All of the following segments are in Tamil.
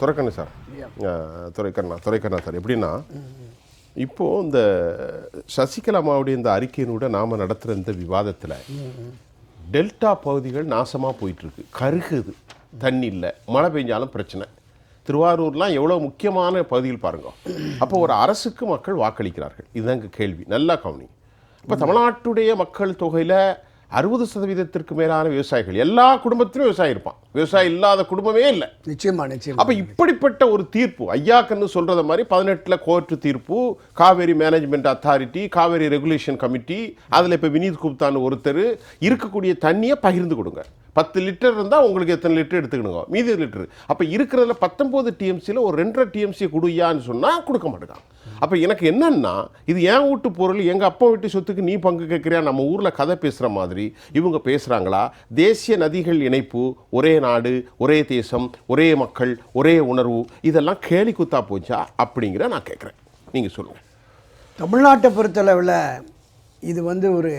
துரைக்கண்ணு சார். துரைக்கண்ணா துரைக்கண்ணா சார். எப்படின்னா இப்போ இந்த சசிகலா அம்மாவுடைய இந்த அறிக்கையினோட நாம நடத்துகிற இந்த விவாதத்தில் டெல்டா பகுதிகள் நாசமாக போயிட்டு இருக்கு கருகுது. தண்ணி இல்லை. மழை பெஞ்சாலும் பிரச்சனை. திருவாரூர்லாம் எவ்வளோ முக்கியமான பகுதிகள் பாருங்க. அப்போ ஒரு அரசுக்கு மக்கள் வாக்களிக்கிறார்கள். இதுதாங்க கேள்வி. நல்லா கவனி இப்போ தமிழ்நாட்டுடைய மக்கள் தொகையில் அறுபது சதவீதத்திற்கு மேலான விவசாயிகள் எல்லா குடும்பத்திலும் விவசாயி இருப்பான். விவசாயி இல்லாத குடும்பமே இல்லை. நிச்சயமா நிச்சயமா. அப்ப இப்படிப்பட்ட ஒரு தீர்ப்பு ஐயாக்கன்னு சொல்றத மாதிரி பதினெட்டுல கோர்ட் தீர்ப்பு Kaveri management authority Kaveri regulation committee அதுல இப்ப வினீத் குப்தான்னு ஒருத்தர் இருக்கக்கூடிய தண்ணியை பகிர்ந்து கொடுங்க. பத்து லிட்டர் இருந்தால் உங்களுக்கு எத்தனை லிட்டர் எடுத்துக்கணுங்க? மீதி லிட்டர். அப்போ இருக்கிறதுல பத்தொம்போது டிஎம்சியில் ஒரு ரெண்டரை டிஎம்சி கொடுயான்னு சொன்னால் கொடுக்க மாட்டேங்கான் அப்போ எனக்கு என்னன்னா இது என் வீட்டு பொருள் எங்கள் அப்பா வீட்டு சொத்துக்கு நீ பங்கு கேட்குறியா? நம்ம ஊரில் கதை பேசுகிற மாதிரி இவங்க பேசுகிறாங்களா தேசிய நதிகள் இணைப்பு ஒரே நாடு ஒரே தேசம் ஒரே மக்கள் ஒரே உணர்வு இதெல்லாம் கேலி குத்தா போச்சா? அப்படிங்கிற நான் கேட்குறேன். நீங்கள் சொல்லுங்கள் தமிழ்நாட்டை பொறுத்தளவில் இது வந்து ஒரு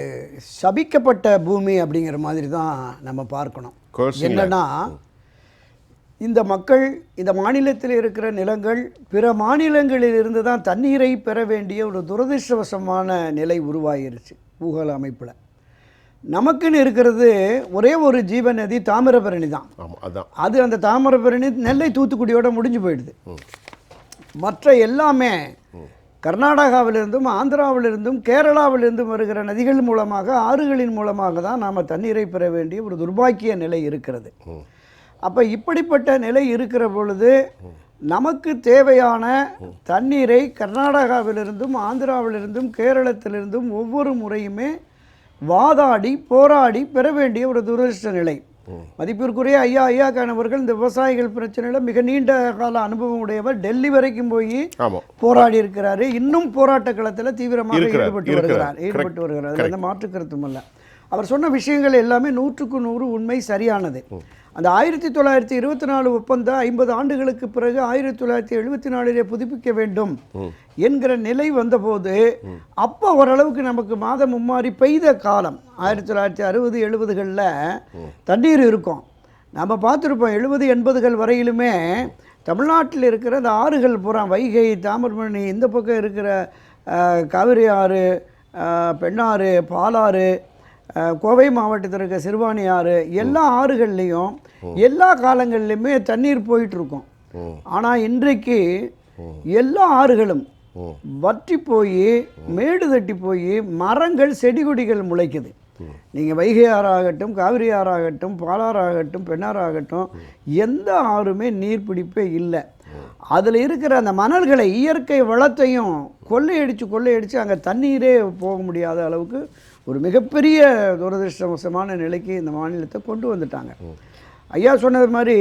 சபிக்கப்பட்ட பூமி அப்படிங்கிற மாதிரி தான் நம்ம பார்க்கணும். என்னன்னா இந்த மக்கள் இந்த மாநிலத்தில் இருக்கிற நிலங்கள் பிற மாநிலங்களில் இருந்து தான் தண்ணீரை பெற வேண்டிய ஒரு துரதிர்ஷ்டவசமான நிலை உருவாகிருச்சு பூகோள அமைப்பில். நமக்குன்னு இருக்கிறது ஒரே ஒரு ஜீவ நதி தாமிரபரணி தான். அதான். அது அந்த தாமிரபரணி நெல்லை தூத்துக்குடியோட முடிஞ்சு போயிடுது. மற்ற எல்லாமே கர்நாடகாவிலிருந்தும் ஆந்திராவிலிருந்தும் கேரளாவிலிருந்தும் வருகிற நதிகள் மூலமாக ஆறுகளின் மூலமாக தான் நாம் தண்ணீரை பெற வேண்டிய ஒரு துர்பாக்கிய நிலை இருக்கிறது. அப்போ இப்படிப்பட்ட நிலை இருக்கிற பொழுது நமக்கு தேவையான தண்ணீரை கர்நாடகாவிலிருந்தும் ஆந்திராவிலிருந்தும் கேரளத்திலிருந்தும் ஒவ்வொரு முறையுமே வாதாடி போராடி பெற வேண்டிய ஒரு துரதிருஷ்ட நிலை. மதிப்பிற்குரிய ஐயா ஐயா காணவர்கள் இந்த விவசாயிகள் பிரச்சனையில் மிக நீண்ட கால அனுபவம் உடையவர். டெல்லி வரைக்கும் போய் போராடி இருக்கிறாரு. இன்னும் போராட்ட களத்தில் தீவிரமாக ஈடுபட்டு. வருகிறார் ஈடுபட்டு வருகிறார். அதுல எந்த மாற்று கருத்தும் இல்லை அவர் சொன்ன விஷயங்கள் எல்லாமே நூற்றுக்கு நூறு உண்மை சரியானது. அந்த ஆயிரத்தி தொள்ளாயிரத்தி இருபத்தி நாலு ஒப்பந்தம் ஐம்பது ஆண்டுகளுக்கு பிறகு ஆயிரத்தி தொள்ளாயிரத்தி எழுபத்தி நாலிலே புதுப்பிக்க வேண்டும் என்கிற நிலை வந்தபோது அப்போ ஓரளவுக்கு நமக்கு மாதம் மும்மாறி பெய்த காலம். ஆயிரத்தி தொள்ளாயிரத்தி அறுபது எழுபதுகளில் தண்ணீர் இருக்கும். நம்ம பார்த்துருப்போம் எழுபது எண்பதுகள் வரையிலுமே தமிழ்நாட்டில் இருக்கிற அந்த ஆறுகள் பூரா வைகை தாமிரபரணி இந்த பக்கம் இருக்கிற காவிரி ஆறு பெண்ணாறு பாலாறு கோவை மாவட்டத்தில் இருக்க சிறுவாணி ஆறு எல்லா ஆறுகள்லேயும் எல்லா காலங்கள்லையுமே தண்ணீர் போயிட்டு இருக்கும் ஆனால் இன்றைக்கு எல்லா ஆறுகளும் வற்றி போய் மேடு தட்டி போய் மரங்கள் செடி கொடிகள் முளைக்குது. நீங்கள் வைகை ஆறாகட்டும் காவிரி ஆறாகட்டும் பாலாறாகட்டும் பெண்ணாறாகட்டும் எந்த ஆறுமே நீர்பிடிப்பே இல்லை. அதில் இருக்கிற அந்த மணல்களை இயற்கை வளத்தையும் கொள்ளையடித்து கொள்ளையடித்து அங்கே தண்ணீரே போக முடியாத அளவுக்கு ஒரு மிகப்பெரிய துரதிருஷ்டவசமான நிலைக்கு இந்த மாநிலத்தை கொண்டு வந்துட்டாங்க. ஐயா சொன்னது மாதிரி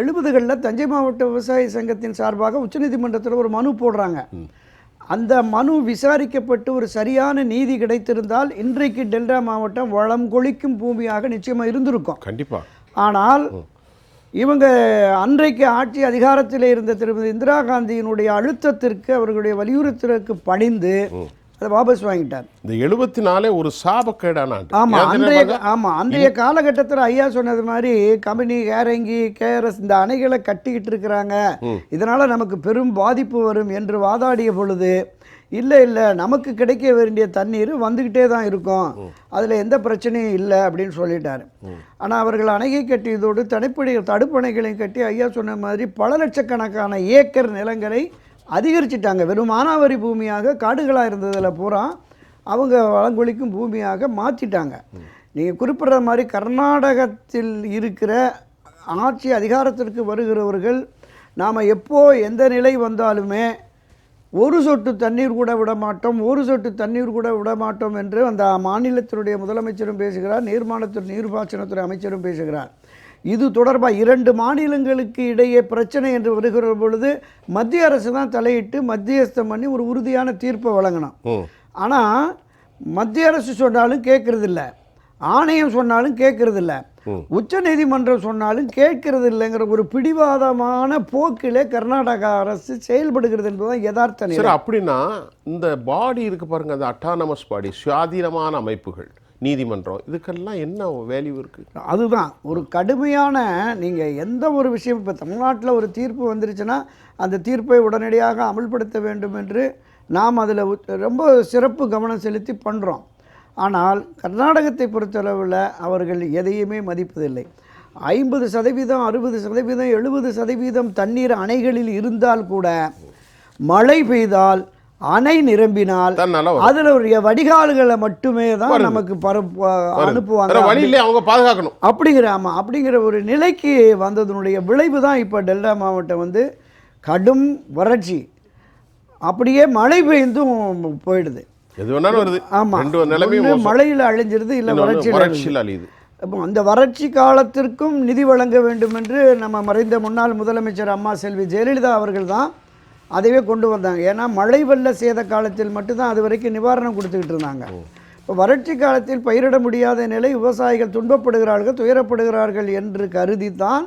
எழுபதுகளில் தஞ்சை மாவட்ட விவசாய சங்கத்தின் சார்பாக உச்சநீதிமன்றத்தில் ஒரு மனு போடுறாங்க. அந்த மனு விசாரிக்கப்பட்டு ஒரு சரியான நீதி கிடைத்திருந்தால் இன்றைக்கு டெல்டா மாவட்டம் வளம் கொளிக்கும் பூமியாக நிச்சயமாக இருந்திருக்கும். கண்டிப்பாக ஆனால் இவங்க அன்றைக்கு ஆட்சி அதிகாரத்தில் இருந்த திருமதி இந்திரா காந்தியினுடைய அழுத்தத்திற்கு அவர்களுடைய வலியுறுத்தலுக்கு பணிந்து அதை வாபஸ் வாங்கிட்டார். இந்த எழுபத்தி நாலே ஒரு சாபக்கேடான ஆண்டு. ஆமா ஏன் அன்றைய தெரியுமா? ஆமா அன்றைய காலகட்டத்தில் ஐயா சொன்னது மாதிரி கம்பெனி கேரங்கி கேஆர்எஸ் இந்த அணைகளை கட்டிக்கிட்டு இருக்கிறாங்க. இதனால நமக்கு பெரும் பாதிப்பு வரும் என்று வாதாடிய பொழுது இல்லை இல்லை நமக்கு கிடைக்க வேண்டிய தண்ணீர் வந்துக்கிட்டே தான் இருக்கும். அதில் எந்த பிரச்சனையும் இல்லை அப்படின்னு சொல்லிட்டாரு. ஆனால் அவர்கள் அணையை கட்டியதோடு தடுப்பணை தடுப்பணைகளையும் கட்டி ஐயா சொன்ன மாதிரி பல லட்சக்கணக்கான ஏக்கர் நிலங்களை அதிகரிச்சிட்டாங்க. வெறும் மானாவாரி பூமியாக காடுகளாக இருந்ததில் பூரா அவங்க வளங்கொழிக்கும் பூமியாக மாற்றிட்டாங்க. நீங்கள் குறிப்பிட்ற மாதிரி கர்நாடகத்தில் இருக்கிற ஆட்சி அதிகாரத்திற்கு வருகிறவர்கள் நாம் எப்போ எந்த நிலை வந்தாலுமே ஒரு சொட்டு தண்ணீர் கூட விட மாட்டோம் ஒரு சொட்டு தண்ணீர் கூட விட மாட்டோம் என்று அந்த மாநிலத்தினுடைய முதலமைச்சரும் பேசுகிறார் நீர்மானத்துறை நீர்ப்பாசனத்துறை அமைச்சரும் பேசுகிறார். இது தொடர்பாக இரண்டு மாநிலங்களுக்கு இடையே பிரச்சனை என்று வருகிற பொழுது மத்திய அரசு தான் தலையிட்டு மத்தியஸ்தம் பண்ணி ஒரு உறுதியான தீர்ப்பை வழங்கணும் ஆனால் மத்திய அரசு சொன்னாலும் கேட்கறதில்ல. ஆணையம் சொன்னாலும் கேட்கறதில்ல. உச்ச நீதிமன்றம் சொன்னாலும் கேட்கறது இல்லைங்கிற ஒரு பிடிவாதமான போக்கிலே கர்நாடகா அரசு செயல்படுகிறது என்பதுதான் யதார்த்த அப்படின்னா இந்த பாடி இருக்கு பாருங்க அந்த அட்டானமஸ் பாடி சுயாதீனமான அமைப்புகள். நீதிமன்றம். இதுக்கெல்லாம் என்ன வேல்யூ இருக்குது அதுதான். ஒரு கடுமையான நீங்கள் எந்த ஒரு விஷயம் இப்போ தமிழ்நாட்டில் ஒரு தீர்ப்பு வந்துருச்சுன்னா அந்த தீர்ப்பை உடனடியாக அமல்படுத்த வேண்டும் என்று நாம் அதில் ரொம்ப சிறப்பு கவனம் செலுத்தி பண்ணுறோம் ஆனால் கர்நாடகத்தை பொறுத்தளவில் அவர்கள் எதையுமே மதிப்பதில்லை. ஐம்பது சதவீதம் அறுபது சதவீதம் எழுபது சதவீதம் தண்ணீர் அணைகளில் இருந்தால் கூட மழை பெய்தால் அணை நிரம்பினால். அதில் ஒரு வடிகால்களை மட்டுமே தான் நமக்கு பரப்பு அனுப்புவாங்க. வேற வழி இல்லை அவங்க பாதுகாக்கணும். அப்படிங்கிற ஆமாம் அப்படிங்கிற ஒரு நிலைக்கு வந்ததனுடைய விளைவு தான் இப்போ டெல்டா மாவட்டம் வந்து கடும் வறட்சி. அப்படியே மழை பெய்ந்தும் போயிடுது. எது வேணாலும் வருது. ஆமாம். மழையில் அழிஞ்சிருது இல்லை. வறட்சியில் அழியுது. அப்போ அந்த வறட்சி காலத்திற்கும் நிதி வழங்க வேண்டும் என்று நம்ம மறைந்த முன்னாள் முதலமைச்சர் அம்மா செல்வி ஜெயலலிதா அவர்கள் தான் அதைவே கொண்டு வந்தாங்க. ஏன்னா மழை வெள்ள சேத காலத்தில் மட்டும்தான் அது வரைக்கும் நிவாரணம் கொடுத்துக்கிட்டு இருந்தாங்க. இப்போ வறட்சி காலத்தில் பயிரிட முடியாத நிலை விவசாயிகள் துன்பப்படுகிறார்கள் துயரப்படுகிறார்கள் என்று கருதி தான்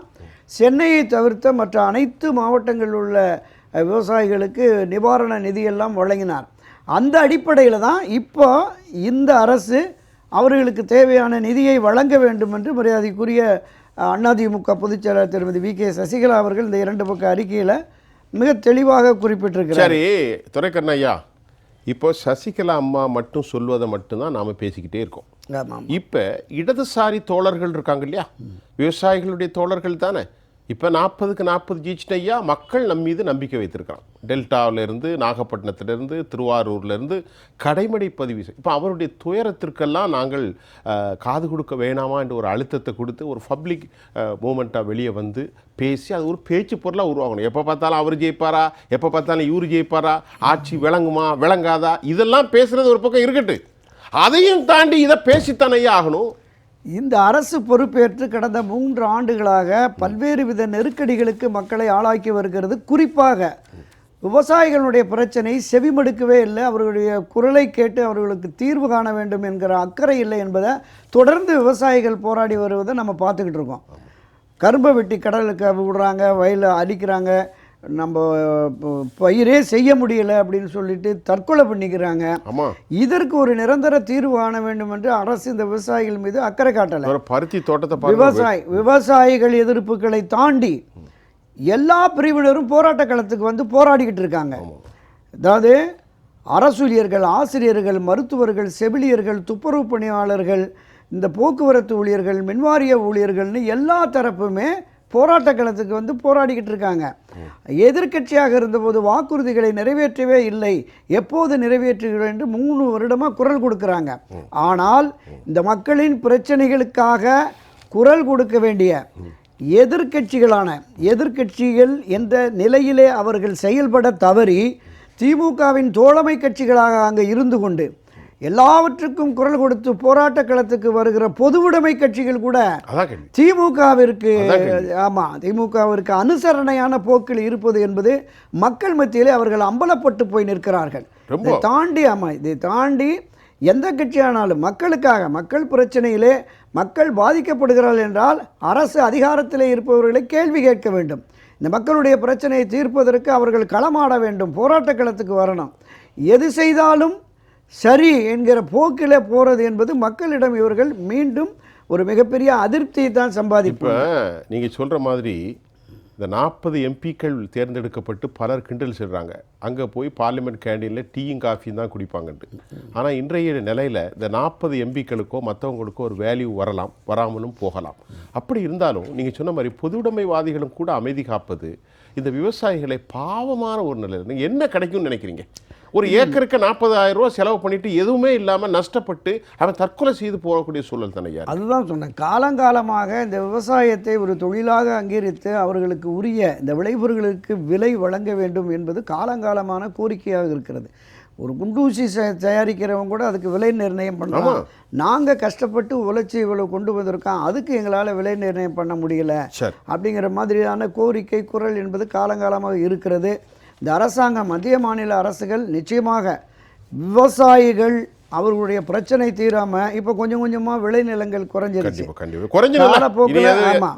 சென்னையை தவிர்த்த மற்ற அனைத்து மாவட்டங்களில் உள்ள விவசாயிகளுக்கு நிவாரண நிதியெல்லாம் வழங்கினார். அந்த அடிப்படையில் தான் இப்போ இந்த அரசு அவர்களுக்கு தேவையான நிதியை வழங்க வேண்டும் என்று மரியாதைக்குரிய அதிமுக பொதுச்செயலாளர் திருமதி வி கே சசிகலா அவர்கள் இந்த இரண்டு பக்க அறிக்கையில் மிக தெளிவாக குறிப்பிட்டிருக்கிறார். சரி துரைக்கண்ண ஐயா இப்போ சசிகலா அம்மா மட்டும் சொல்வதை மட்டும்தான் நாம பேசிக்கிட்டே இருக்கோம். இப்போ இடதுசாரி தோழர்கள் இருக்காங்க இல்லையா? விவசாயிகளுடைய தோழர்கள் தானே? இப்போ நாற்பதுக்கு நாற்பது ஜீச்சிட்ட ஐயா மக்கள் நம் மீது நம்பிக்கை வைத்திருக்கிறான். டெல்டாவிலேருந்து நாகப்பட்டினத்திலேருந்து திருவாரூர்லேருந்து கடைமடை பதிவு செய் இப்போ அவருடைய துயரத்திற்கெல்லாம் நாங்கள் காது கொடுக்க வேணாமா என்ற ஒரு அழுத்தத்தை கொடுத்து ஒரு பப்ளிக் மூமெண்ட்டாக வெளியே வந்து பேசி அது ஒரு பேச்சு பொருளாக உருவாகணும். எப்போ பார்த்தாலும் அவர் ஜெயிப்பாரா? எப்போ பார்த்தாலும் இவர் ஜெயிப்பாரா? ஆட்சி விளங்குமா விளங்காதா? இதெல்லாம் பேசுகிறது ஒரு பக்கம் இருக்கட்டு அதையும் தாண்டி இதை பேசித்தானே ஐயா ஆகணும். இந்த அரசு பொறுப்பேற்று கடந்த மூன்று ஆண்டுகளாக பல்வேறு வித நெருக்கடிகளுக்கு மக்களை ஆளாக்கி வருகிறது. குறிப்பாக விவசாயிகளுடைய பிரச்சனை செவிமடுக்கவே இல்லை. அவர்களுடைய குரலை கேட்டு அவர்களுக்கு தீர்வு காண வேண்டும் என்கிற அக்கறை இல்லை என்பதை தொடர்ந்து விவசாயிகள் போராடி வருவதை நம்ம பார்த்துக்கிட்டு இருக்கோம். கரும்பை வெட்டி கடலுக்கு விடுறாங்க வயலில் அடிக்கிறாங்க. நம்ம பயிரே செய்ய முடியல அப்படின்னு சொல்லிட்டு தற்கொலை பண்ணிக்கிறாங்க. இதற்கு ஒரு நிரந்தர தீர்வு காண வேண்டும் என்று அரசு இந்த விவசாயிகள் மீது அக்கறை காட்டலை. பருத்தி தோட்டத்தை விவசாயி விவசாயிகள் எதிர்ப்புகளை தாண்டி எல்லா பிரிவினரும் போராட்ட களத்துக்கு வந்து போராடிக்கிட்டு இருக்காங்க. அதாவது அரசூழியர்கள் ஆசிரியர்கள் மருத்துவர்கள் செவிலியர்கள் துப்புரவு பணியாளர்கள் இந்த போக்குவரத்து ஊழியர்கள் மின்வாரிய ஊழியர்கள்னு எல்லா தரப்புமே போராட்ட களத்துக்கு வந்து போராடிக்கிட்டு இருக்காங்க. எதிர்க்கட்சியாக இருந்தபோது வாக்குறுதிகளை நிறைவேற்றவே இல்லை. எப்போது நிறைவேற்றுகிறோம் என்று மூணு வருடமாக குரல் கொடுக்குறாங்க. ஆனால் இந்த மக்களின் பிரச்சனைகளுக்காக குரல் கொடுக்க வேண்டிய எதிர்க்கட்சிகளான எதிர்க்கட்சிகள் எந்த நிலையிலே அவர்கள் செயல்பட தவறி திமுகவின் தோழமை கட்சிகளாக அங்கே இருந்து கொண்டு எல்லாவற்றுக்கும் குரல் கொடுத்து போராட்ட களத்துக்கு வருகிற பொதுவுடைமை கட்சிகள் கூட திமுகவிற்கு ஆமாம் திமுகவிற்கு அனுசரணையான போக்கில் இருப்பது என்பது மக்கள் மத்தியிலே அவர்கள் அம்பலப்பட்டு போய் நிற்கிறார்கள். இதை தாண்டி ஆமாம் இதை தாண்டி எந்த கட்சியானாலும் மக்களுக்காக மக்கள் பிரச்சனையிலே மக்கள் பாதிக்கப்படுகிறார்கள் என்றால் அரசு அதிகாரத்திலே இருப்பவர்களை கேள்வி கேட்க வேண்டும். இந்த மக்களுடைய பிரச்சனையை தீர்ப்பதற்கு அவர்கள் களமாட வேண்டும் போராட்ட களத்துக்கு வரணும். எது செய்தாலும் சரி என்கிற போக்கில் போகிறது என்பது மக்களிடம் இவர்கள் மீண்டும் ஒரு மிகப்பெரிய அதிருப்தியை தான் சம்பாதிப்பேன் இப்போ சொல்கிற மாதிரி இந்த நாற்பது எம்பிக்கள் தேர்ந்தெடுக்கப்பட்டு பலர் கிண்டல் செய்கிறாங்க அங்கே போய் பார்லிமெண்ட் கேண்டீனில் டீயும் காஃபியும் தான் குடிப்பாங்கன்ட்டு. ஆனால் இன்றைய நிலையில் இந்த நாற்பது எம்பிக்களுக்கோ மற்றவங்களுக்கோ ஒரு வேல்யூ வரலாம் வராமலும் போகலாம். அப்படி இருந்தாலும் நீங்கள் சொன்ன மாதிரி பொதுவுடைமைவாதிகளும் கூட அமைதி காப்பது இந்த விவசாயிகளை பாவமான ஒரு நிலையில் நீங்கள் என்ன கிடைக்கும்னு நினைக்கிறீங்க? ஒரு ஏக்கருக்கு நாற்பதாயிரம் ரூபா செலவு பண்ணிட்டு எதுவுமே இல்லாமல் நஷ்டப்பட்டு அவன் தற்கொலை செய்து போகக்கூடிய சூழல் தானே அதுதான் சொன்னேன். காலங்காலமாக இந்த விவசாயத்தை ஒரு தொழிலாக அங்கீகரித்து அவர்களுக்கு உரிய இந்த விளைபொருட்களுக்கு விலை வழங்க வேண்டும் என்பது காலங்காலமான கோரிக்கையாக இருக்கிறது. ஒரு குண்டூசி தயாரிக்கிறவங்க கூட அதுக்கு விலை நிர்ணயம் பண்ணலாம். நாங்கள் கஷ்டப்பட்டு உழைச்சி இவ்வளவு கொண்டு வந்திருக்கோம். அதுக்கு எங்களால் விலை நிர்ணயம் பண்ண முடியல. அப்படிங்கிற மாதிரியான கோரிக்கை குரல் என்பது காலங்காலமாக இருக்கிறது. இந்த அரசாங்கம் மத்திய மாநில அரசுகள் நிச்சயமாக விவசாயிகள் அவர்களுடைய பிரச்சனை தீராம இப்போ கொஞ்சம் கொஞ்சமா விளைநிலங்கள் குறைஞ்சிருச்சு.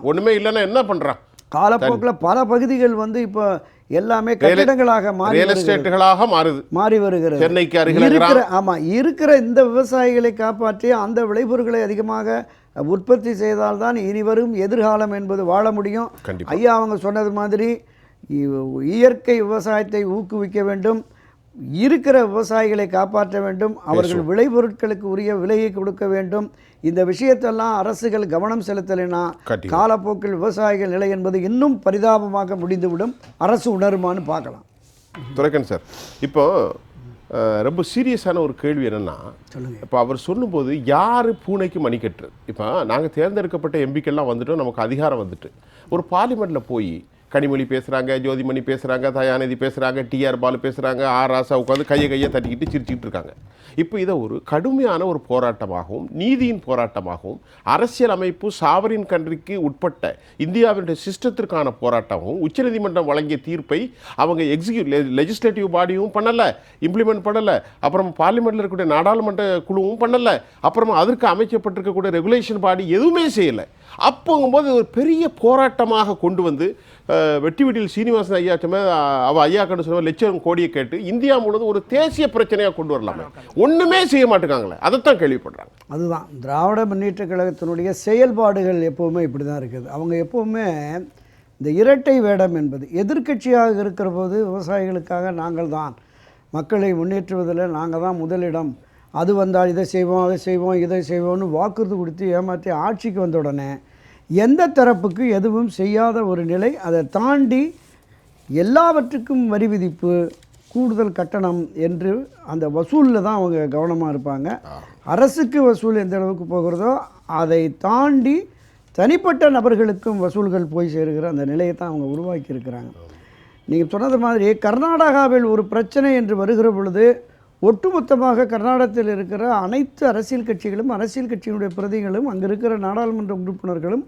ஒண்ணுமே இல்லைன்னா என்ன பண்றான்? காலப்போக்கில் பல பகுதிகள் வந்து இப்போ எல்லாமே கட்டிடங்களாக மாறி. எஸ்டேட்டுகளாக மாறுது. மாறி வருகிறது. சென்னைக்கு அருகில் இருக்கிற ஆமா இருக்கிற இந்த விவசாயிகளை காப்பாற்றி அந்த விளைபொருட்களை அதிகமாக உற்பத்தி செய்தால்தான் இனி வரும் எதிர்காலம் என்பது வாழ முடியும். ஐயா அவங்க சொன்னது மாதிரி இயற்கை விவசாயத்தை ஊக்குவிக்க வேண்டும் இருக்கிற விவசாயிகளை காப்பாற்ற வேண்டும் அவர்கள் விளைபொருட்களுக்கு உரிய விலையை கொடுக்க வேண்டும். இந்த விஷயத்தெல்லாம் அரசுகள் கவனம் செலுத்தலைன்னா கண்டிப்பா. காலப்போக்கில் விவசாயிகள் நிலை என்பது இன்னும் பரிதாபமாக முடிந்துவிடும். அரசு உணருமான்னு பார்க்கலாம். துரைக்கன் சார் இப்போ அஹ், ரொம்ப சீரியஸான ஒரு கேள்வி என்னன்னா சொல்லுங்க. இப்போ அவர் சொல்லும்போது யார் பூனைக்கு மணிக்கட்டு? இப்போ நாங்கள் தேர்ந்தெடுக்கப்பட்ட எம்பிக்கெல்லாம் வந்துட்டோம் நமக்கு அதிகாரம் வந்துட்டு. ஒரு பார்லிமெண்ட்டில் போய் கனிமொழி பேசுகிறாங்க ஜோதிமணி பேசுகிறாங்க தயாநிதி பேசுகிறாங்க டிஆர் பாலு பேசுகிறாங்க ஆர் ராசா உட்காந்து கையை கையை தட்டிக்கிட்டு சிரிச்சிட்டு இருக்காங்க. இப்போ இதை ஒரு கடுமையான ஒரு போராட்டமாகவும் நீதியின் போராட்டமாகவும் அரசியல் அமைப்பு சாவரின் கன்றிக்கு உட்பட்ட இந்தியாவினுடைய சிஸ்டத்திற்கான போராட்டமாகவும் உச்சநீதிமன்றம் வழங்கிய தீர்ப்பை அவங்க எக்ஸிக்யூட் லெஜிஸ்லேட்டிவ் பாடியும் பண்ணலை இம்ப்ளிமெண்ட் பண்ணலை அப்புறம் பார்லிமெண்ட்டில் இருக்கக்கூடிய நாடாளுமன்ற குழுவும் பண்ணலை அப்புறமா அதற்கு அமைக்கப்பட்டிருக்கக்கூடிய ரெகுலேஷன் பாடி எதுவுமே செய்யலை. அப்போங்கும்போது ஒரு பெரிய போராட்டமாக கொண்டு வந்து வெட்டி வெட்டியில் சீனிவாசன் ஐயா சொன்ன அவள் ஐயா கண்டு சொல்ல லட்சம் கோடியை கேட்டு இந்தியா முழுவதும் ஒரு தேசிய பிரச்சனையாக கொண்டு வரலாமே. ஒன்றுமே செய்ய மாட்டேங்காங்களே அதைத்தான் கேள்விப்படுறாங்க. அதுதான். திராவிட முன்னேற்ற கழகத்தினுடைய செயல்பாடுகள் எப்போவுமே இப்படி தான் இருக்குது. அவங்க எப்போவுமே இந்த இரட்டை வேடம் என்பது எதிர்க்கட்சியாக இருக்கிற போது விவசாயிகளுக்காக நாங்கள் தான் மக்களை முன்னேற்றுவதில் நாங்கள் தான் முதலிடம். அது வந்தால் இதை செய்வோம் அதை செய்வோம் இதை செய்வோம்னு வாக்குறுதி கொடுத்து ஏமாற்றி ஆட்சிக்கு வந்த உடனே எந்த தரப்புக்கு எதுவும் செய்யாத ஒரு நிலை அதை தாண்டி எல்லாவற்றுக்கும் வரி விதிப்பு கூடுதல் கட்டணம் என்று அந்த வசூலில் தான் அவங்க கவனமாக இருப்பாங்க. அரசுக்கு வசூல் எந்த அளவுக்கு போகிறதோ அதை தாண்டி தனிப்பட்ட நபர்களுக்கும் வசூல்கள் போய் சேருகிற அந்த நிலையை தான் அவங்க உருவாக்கி இருக்கிறாங்க நீங்கள் சொன்னது மாதிரி கர்நாடகாவில் ஒரு பிரச்சனை என்று வருகிற பொழுது ஒட்டுமொத்தமாக கர்நாடகத்தில் இருக்கிற அனைத்து அரசியல் கட்சிகளும் அரசியல் கட்சியினுடைய பிரதிகளும் அங்கே இருக்கிற நாடாளுமன்ற உறுப்பினர்களும்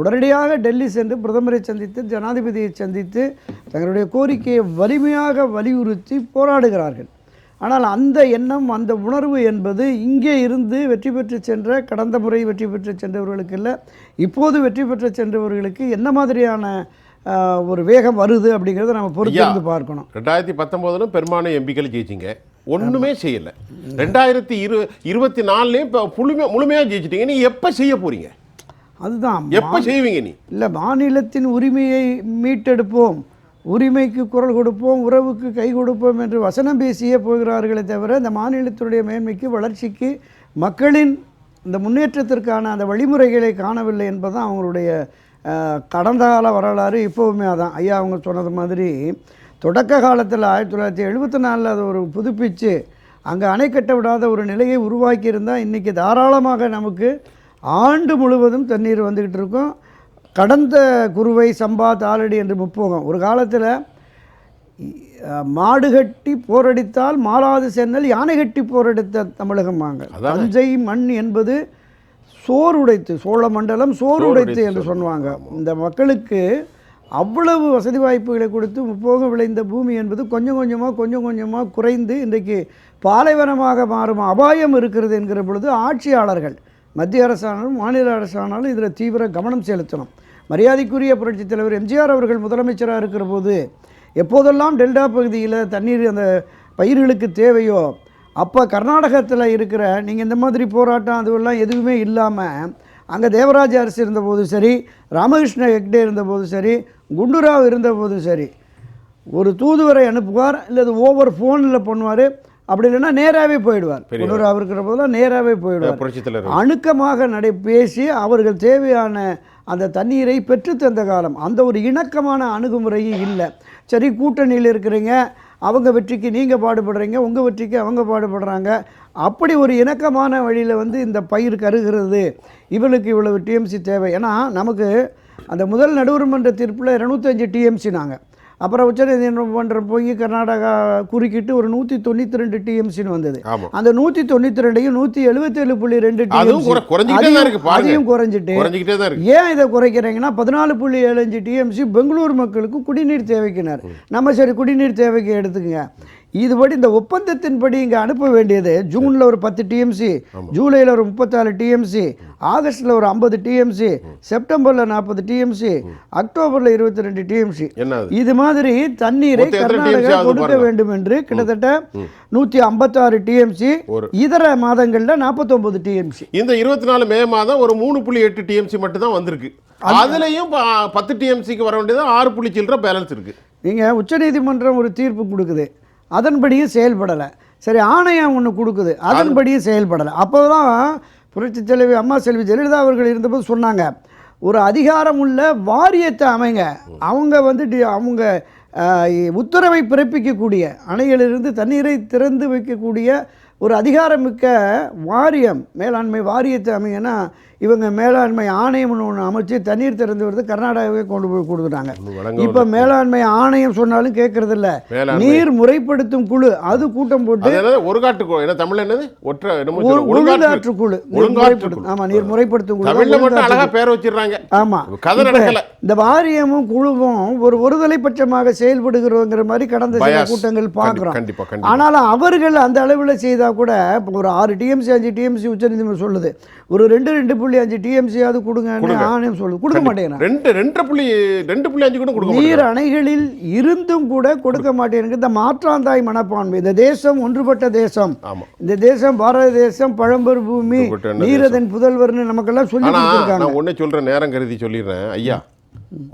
உடனடியாக டெல்லி சென்று பிரதமரை சந்தித்து ஜனாதிபதியை சந்தித்து தங்களுடைய கோரிக்கையை வலிமையாக வலியுறுத்தி போராடுகிறார்கள். ஆனால் அந்த எண்ணம் அந்த உணர்வு என்பது இங்கே இருந்து வெற்றி பெற்று சென்ற கடந்த முறை வெற்றி பெற்று சென்றவர்களுக்கு இல்லை இப்போது வெற்றி பெற்று சென்றவர்களுக்கு என்ன மாதிரியான ஒரு வேகம் வருது அப்படிங்கிறத நம்ம பொறுத்திருந்து பார்க்கணும். ரெண்டாயிரத்தி பத்தொம்போதுல பெரும்பான்மை எம்பிக்கள் ஜெயிச்சிங்க. ஒண்ணுமே செய்யல. ரெண்டாயிரத்தி இரு இருபத்தி நாலுலேயும் இப்போ முழுமையாக முழுமையாக ஜெயிச்சிட்டீங்க. நீ எப்போ செய்ய போறீங்க? அதுதான் எப்போ செய்வீங்க நீ? இல்லை மாநிலத்தின் உரிமையை மீட்டெடுப்போம். உரிமைக்கு குரல் கொடுப்போம் உறவுக்கு கை கொடுப்போம் என்று வசனம் பேசியே போகிறார்களே தவிர இந்த மாநிலத்தினுடைய மேன்மைக்கு வளர்ச்சிக்கு மக்களின் இந்த முன்னேற்றத்திற்கான அந்த வழிமுறைகளை காணவில்லை என்பதுதான் அவங்களுடைய கடந்த கால வரலாறு. இப்போவுமே அதான். ஐயா அவங்க சொன்னது மாதிரி தொடக்க காலத்தில் ஆயிரத்தி தொள்ளாயிரத்தி எழுபத்தி நாலில் அதை ஒரு புதுப்பிச்சு அங்கே அணை கட்ட விடாத ஒரு நிலையை உருவாக்கியிருந்தால் இன்றைக்கி தாராளமாக நமக்கு ஆண்டு முழுவதும் தண்ணீர் வந்துக்கிட்டு இருக்கும். கடந்த குருவை சம்பா தாளடி என்று முப்போகம். ஒரு காலத்தில் மாடு கட்டி போரடித்தால் மாலாது சென்னல் யானை கட்டி போரடித்த தமிழகமாங்க தஞ்சை மண் என்பது சோறு உடைத்து சோழ மண்டலம் சோறு உடைத்து என்று சொன்னாங்க இந்த மக்களுக்கு அவ்வளவு வசதி வாய்ப்புகளை கொடுத்து முப்போகம் விளைந்த பூமி என்பது கொஞ்சம் கொஞ்சமாக கொஞ்சம் கொஞ்சமாக குறைந்து இன்றைக்கு பாலைவனமாக மாறும் அபாயம் இருக்கிறது என்கிற பொழுது ஆட்சியாளர்கள் மத்திய அரசானாலும் மாநில அரசானாலும் இதில் தீவிர கவனம் செலுத்தணும். மரியாதைக்குரிய புரட்சித் தலைவர் எம்ஜிஆர் அவர்கள் முதலமைச்சராக இருக்கிற போது எப்போதெல்லாம் டெல்டா பகுதியில் தண்ணீர் அந்த பயிர்களுக்கு தேவையோ அப்போ கர்நாடகத்தில் இருக்கிற நீங்கள் இந்த மாதிரி போராட்டம் அதுவெல்லாம் எதுவுமே இல்லாமல் அங்கே தேவராஜ அரசு இருந்தபோது சரி ராமகிருஷ்ண ஹெக்டே இருந்தபோது சரி குண்டுராவ் இருந்தபோதும் சரி ஒரு தூதுவரை அனுப்புவார் இல்லது ஓவர் ஃபோனில் பண்ணுவார் அப்படி இல்லைன்னா நேராகவே போயிடுவார். குண்டுராவ் இருக்கிற போதெல்லாம் நேராகவே போயிடுவார். அணுக்கமாக நடை பேசி அவர்கள் தேவையான அந்த தண்ணீரை பெற்றுத்தந்த காலம். அந்த ஒரு இணக்கமான அணுகுமுறையும் இல்லை. சரி கூட்டணியில் இருக்கிறீங்க அவங்க வெற்றிக்கு நீங்கள் பாடுபடுறீங்க உங்கள் வெற்றிக்கு அவங்க பாடுபடுறாங்க. அப்படி ஒரு இணக்கமான வழியில் வந்து இந்த பயிர் கருகிறது. இவளுக்கு இவ்வளவு டிஎம்சி தேவை. ஏன்னா நமக்கு அந்த முதல் நடுவர்மன்ற தீர்ப்பில் இரநூத்தஞ்சு டிஎம்சி நாங்கள் அப்புறம் உச்சநீதிமன்றம் போய் கர்நாடகா குறுக்கிட்டு ஒரு நூற்றி தொண்ணூற்றி ரெண்டு டிஎம்சின்னு வந்தது. அந்த நூற்றி தொண்ணூற்றி ரெண்டையும் நூற்றி எழுபத்தேழு புள்ளி ரெண்டு அதையும் குறைஞ்சிட்டு. ஏன் இதை குறைக்கிறீங்கன்னா பதினாலு புள்ளி ஏழஞ்சு டிஎம்சி பெங்களூர் மக்களுக்கு குடிநீர் தேவைக்கினார். நம்ம சரி குடிநீர் தேவைக்கு எடுத்துக்கங்க. இதுபடி இந்த ஒப்பந்தத்தின்படி இங்கே அனுப்ப வேண்டியது ஜூனில் ஒரு பத்து டிஎம்சி ஜூலையில் ஒரு முப்பத்தாறு டிஎம்சி ஆகஸ்ட்டில் ஒரு ஐம்பது டிஎம்சி செப்டம்பரில் நாற்பது டிஎம்சி அக்டோபரில் இருபத்தி ரெண்டு டிஎம்சி இது மாதிரி தண்ணீரை கர்நாடகா கொடுக்க. வேண்டும் என்று கிட்டத்தட்ட நூற்றி ஐம்பத்தாறு டிஎம்சி இதர மாதங்களில் நாற்பத்தொம்பது டிஎம்சி இந்த இருபத்தி நாலு மே மாதம் ஒரு மூணு புள்ளி எட்டு டிஎம்சி மட்டும் தான் வந்திருக்கு அதுலயும் பத்து டிஎம்சிக்கு வர வேண்டியது ஆறு புள்ளி சில்லற பேலன்ஸ் இருக்கு நீங்கள் உச்சநீதிமன்றம் ஒரு தீர்ப்பு கொடுக்குது அதன்படியும் செயல்படலை. சரி ஆணையம் ஒன்று கொடுக்குது. அதன்படியும் செயல்படலை. அப்போ தான் புரட்சி செல்வி அம்மா செல்வி ஜெயலலிதா அவர்கள் இருந்தபோது சொன்னாங்க ஒரு அதிகாரம் உள்ள வாரியத்தை அமைங்க. அவங்க வந்து டி- அவங்க உத்தரவை பிறப்பிக்கக்கூடிய அணைகளிலிருந்து தண்ணீரை திறந்து வைக்கக்கூடிய ஒரு அதிகாரமிக்க வாரியம் மேலாண்மை வாரியத்தை அமைங்கன்னா இவங்க மேலாண்மை ஆணையம் ஒன்று அமைச்சு தண்ணீர் திறந்து வருது கர்நாடகாவே கொண்டு போய் கொடுத்துட்டாங்க. இப்ப மேலாண்மை ஆணையம் சொன்னாலும் கேட்கறது இல்ல மேலாண்மை. நீர் முறைப்படுத்தும் குழு அது கூட்டம் போட்டு ஒரு காட்டு என்ன தமிழ்ல என்னது? ஒற்றை. ஒழுங்காற்று குழு. நீர் ஒழுங்காற்று முறைப்படுத்தும். ஆமா நீர் முறைப்படுத்தும் குழு. பேர் வச்சிடுறாங்க. குழு. ஆமா கதை இப்ப நடக்கல. இந்த வாரியமும் குழுவும் ஒரு ஒருதலை பட்சமாக செயல்படுகிறோங்கிற மாதிரி கடந்த சில. கூட்டங்கள் பார்க்கிறோம் கண்டிப்பா ஆனாலும் அவர்கள் அந்த அளவில் செய்தா கூட ஒரு ஆறு டிஎம்சி அஞ்சு டிஎம்சி உச்சநீதிமன்றம் சொல்லுது. ஒரு ரெண்டு ரெண்டு புள்ளி அஞ்சு டிஎம்சியாவது கொடுங்கன்னு ஆணையம் சொல்லுது. கொடுக்க மாட்டேங்கிறாங்க ரெண்டு ரெண்டரை புள்ளி ரெண்டு புள்ளி அஞ்சு கூட கொடுக்க நீர் அணைகளில் இருந்தும் கூட கொடுக்க மாட்டேங்குது இந்த மாற்றாந்தாய் மனப்பான்மை. இந்த தேசம் ஒன்றுபட்ட தேசம். இந்த தேசம் பாரத தேசம் பழம்பெரு பூமி நீரதன் புதல்வர்னு நமக்கெல்லாம் சொல்லி நான் ஒண்ணே சொல்றேன் நேரம் கருதி சொல்லிடுறேன். ஐயா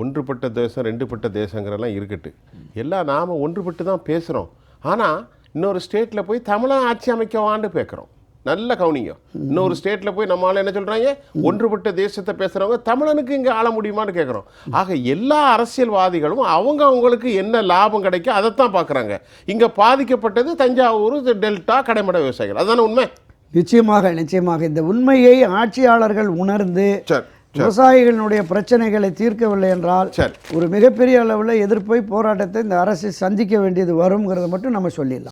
ஒன்றுபட்ட தேசம் ரெண்டுபட்ட தேசங்கிறலாம் இருக்கட்டு. எல்லாம் நாம ஒன்றுபட்டு தான் பேசுறோம். ஆனா இன்னொரு ஸ்டேட்ல போய் தமிழன் ஆட்சி அமைக்கவான்னு பேக்குறோம். நல்ல கவனிங்க. இன்னொரு ஸ்டேட்ல போய் நம்மளால என்ன சொல்றாங்க? ஒன்றுபட்ட தேசத்தை பேசுறவங்க தமிழனுக்கு இங்க ஆள முடியுமான்னு கேட்குறோம் ஆக எல்லா அரசியல்வாதிகளும் அவங்க அவங்களுக்கு என்ன லாபம் கிடைக்கும் அதைத்தான் பார்க்குறாங்க இங்க பாதிக்கப்பட்டது தஞ்சாவூர் டெல்டா கடைமடை விவசாயிகள். அதானே உண்மை? நிச்சயமாக நிச்சயமாக. இந்த உண்மையை ஆட்சியாளர்கள் உணர்ந்து விவசாயிகளுடைய பிரச்சனைகளை தீர்க்கவில்லை என்றால் ஒரு மிகப்பெரிய அளவில் எதிர்ப்பை போராட்டத்தை இந்த அரசு சந்திக்க வேண்டியது வருங்கிறத மட்டும் நம்ம சொல்லிடலாம்.